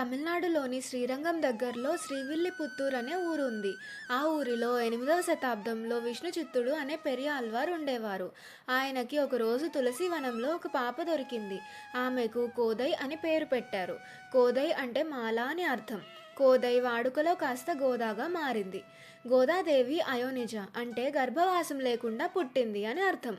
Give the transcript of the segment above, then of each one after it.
తమిళనాడులోని శ్రీరంగం దగ్గరలో శ్రీవిల్లిపుత్తూర్ అనే ఊరు ఉంది ఆ ఊరిలో ఎనిమిదవ శతాబ్దంలో విష్ణు చిత్తుడు అనే పెరియాల్వార్ ఉండేవారు. ఆయనకి ఒకరోజు తులసి వనంలో ఒక పాప దొరికింది. ఆమెకు కోదై అని పేరు పెట్టారు. కోదై అంటే మాల అని అర్థం. కోదై వాడుకలో కాస్త గోదాగా మారింది. గోదాదేవి అయోనిజ అంటే గర్భవాసం లేకుండా పుట్టింది అని అర్థం.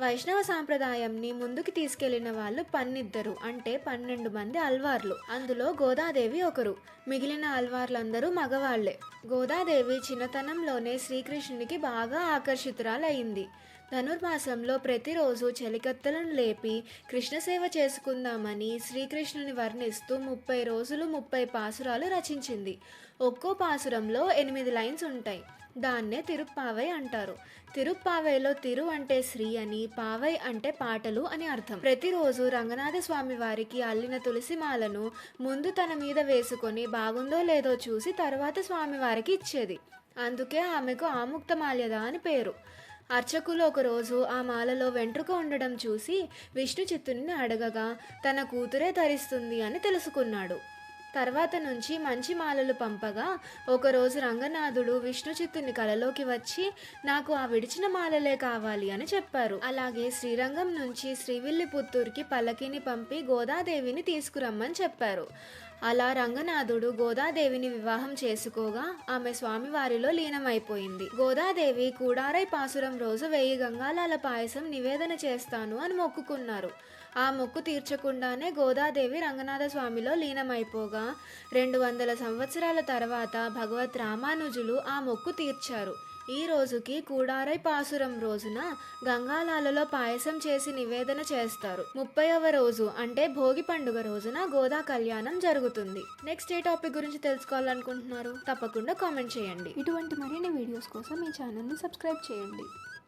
వైష్ణవ సాంప్రదాయంని ముందుకు తీసుకెళ్ళిన వాళ్ళు పన్నిద్దరు అంటే పన్నెండు మంది అల్వార్లు. అందులో గోదాదేవి ఒకరు. మిగిలిన అల్వార్లందరూ మగవాళ్ళే. గోదాదేవి చిన్నతనంలోనే శ్రీకృష్ణునికి బాగా ఆకర్షితురాలయ్యింది ధనుర్మాసంలో ప్రతిరోజు చెలికత్తలను లేపి కృష్ణ సేవ చేసుకుందామని శ్రీకృష్ణుని వర్ణిస్తూ ముప్పై రోజులు ముప్పై పాసురాలు రచించింది. ఒక్కో పాసురంలో ఎనిమిది లైన్స్ ఉంటాయి. దాన్నే తిరుప్పావై అంటారు. తిరుప్పావైలో తిరు అంటే శ్రీ అని పావై అంటే పాటలు అని అర్థం. ప్రతిరోజు రంగనాథ స్వామి వారికి అల్లిన తులసిమాలను ముందు తన మీద వేసుకొని బాగుందో లేదో చూసి తర్వాత స్వామివారికి ఇచ్చేది. అందుకే ఆమెకు ఆముక్తమాల్యద అని పేరు. అర్చకులు ఒకరోజు ఆ మాలలో వెంట్రుక ఉండడం చూసి విష్ణు చిత్తుని అడగగా తన కూతురే ధరిస్తుంది అని తెలుసుకున్నాడు. తర్వాత నుంచి మంచి మాలలు పంపగా ఒకరోజు రంగనాథుడు విష్ణుచిత్తుని కలలోకి వచ్చి నాకు ఆ విడిచిన మాలలే కావాలి అని చెప్పారు. అలాగే శ్రీరంగం నుంచి శ్రీవిల్లిపుత్తూరుకి పల్లకిని పంపి గోదాదేవిని తీసుకురమ్మని చెప్పారు. అలా రంగనాథుడు గోదాదేవిని వివాహం చేసుకోగా ఆమె స్వామివారిలో లీనమైపోయింది. గోదాదేవి కూడారై పాసురం రోజు వెయ్యి గంగాలాల పాయసం నివేదన చేస్తాను అని మొక్కుకున్నారు. ఆ మొక్కు తీర్చకుండానే గోదాదేవి రంగనాథ స్వామిలో లీనమైపోగా రెండు వందల సంవత్సరాల తర్వాత భగవత్ రామానుజులు ఆ మొక్కు తీర్చారు. ఈ రోజుకి కూడారై పాసురం రోజున గంగాలాలలో పాయసం చేసి నివేదన చేస్తారు. ముప్పైవ రోజు అంటే భోగి పండుగ రోజున గోదా కళ్యాణం జరుగుతుంది. నెక్స్ట్ ఏ టాపిక్ గురించి తెలుసుకోవాలనుకుంటున్నారు? తప్పకుండా కామెంట్ చేయండి. ఇటువంటి మరిన్ని వీడియోస్ కోసం ఈ ఛానల్ని సబ్స్క్రైబ్ చేయండి.